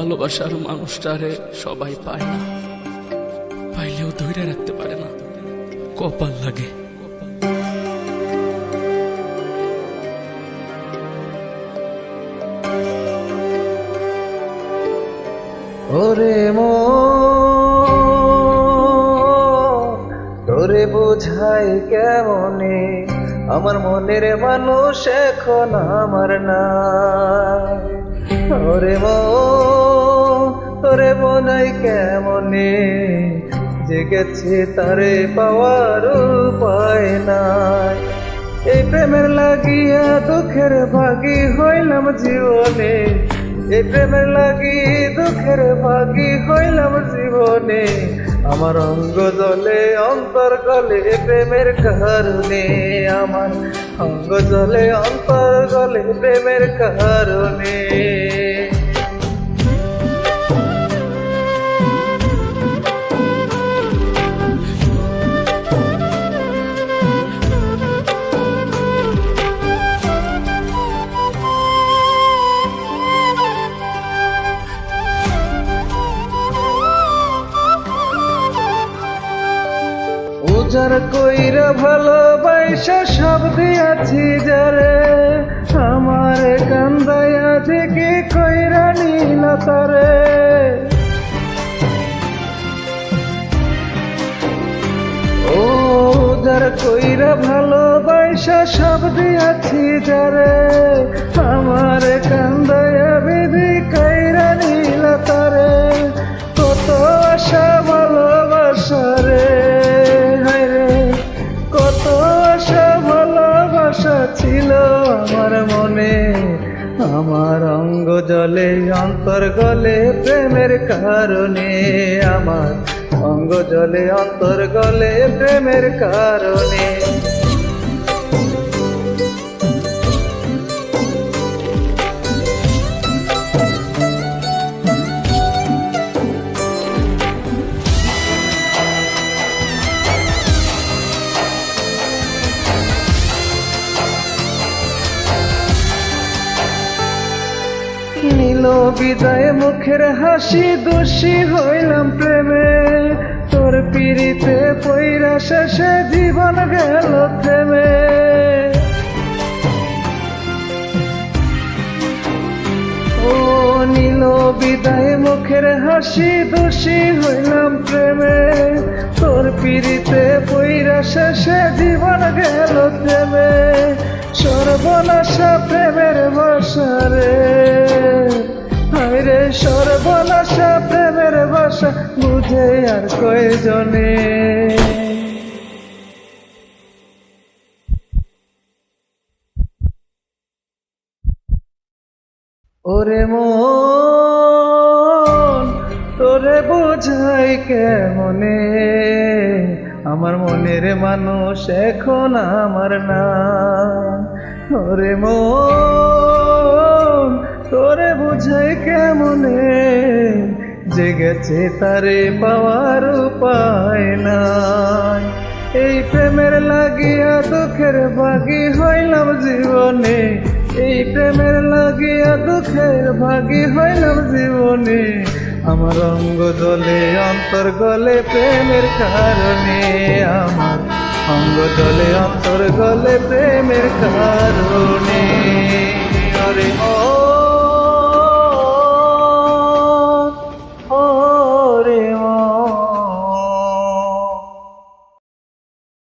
ভালোবাসার মানুষটারে সবাই পায় না। পাইলেও ধৈর্য রাখতে পারে না। কপাল লাগে। ওরে মো তোরে বোঝাই কেমনে? আমার মনের মানুষ এখন আমার না ওরে মো বোঝাই কেমনে জেগেছে তারে পাওয়ার উপায় নাই। এই প্রেমের লাগিয়া দুঃখের ভাগি হইলাম জীবনে। এই প্রেমের লাগি দুঃখের ভাগি হইলাম জীবনে। আমার অঙ্গ জলে, অন্তর গলে প্রেমের কারণে। আমার অঙ্গ জলে, অন্তর গলে প্রেমের কারণে। উজার কইরা ভালোবাসা সব দিয়াছি যারে, আমার কান্দায়া থেকে কইরা নীল তারে? ও উজার কইরা ভালোবাসা সব দিয়াছি যারে, আমার কান্দায়া আমার অঙ্গ জলে অন্তর গলে প্রেমের কারণে আমার অঙ্গ জলে অন্তর গলে প্রেমের কারণে। বিদায় মুখের হাসি দোষী হইলাম প্রেমে। তোর পিড়িতে পৈরা শেষে জীবন গেল থেমে। ও নীল বিদায় মুখের হাসি দোষী হইলাম প্রেমে। তোর পিড়িতে পৈরা শেষে জীবন গেল থেমে। সর্বনাশা প্রেমের সর্বনাশা প্রেমের বাসা বুঝে আর কয়জনে? ওরে মন, তোরে বোঝাই কেমনে? আমার মনের মানুষ এখন আমার না। ওরে মন, তোরে বোঝাই কেমনে? জেগেছে তারে পাওয়ার উপায় নাই। এই প্রেমের লাগিয়া দুঃখের ভাগি হইলাম জীবনে। এই প্রেমের লাগিয়া দুঃখের ভাগি হইলাম জীবনে। আমার অঙ্গ জলে অন্তর গলে প্রেমের কারণে। আমার অঙ্গ জলে অন্তর গলে প্রেমের কারণে।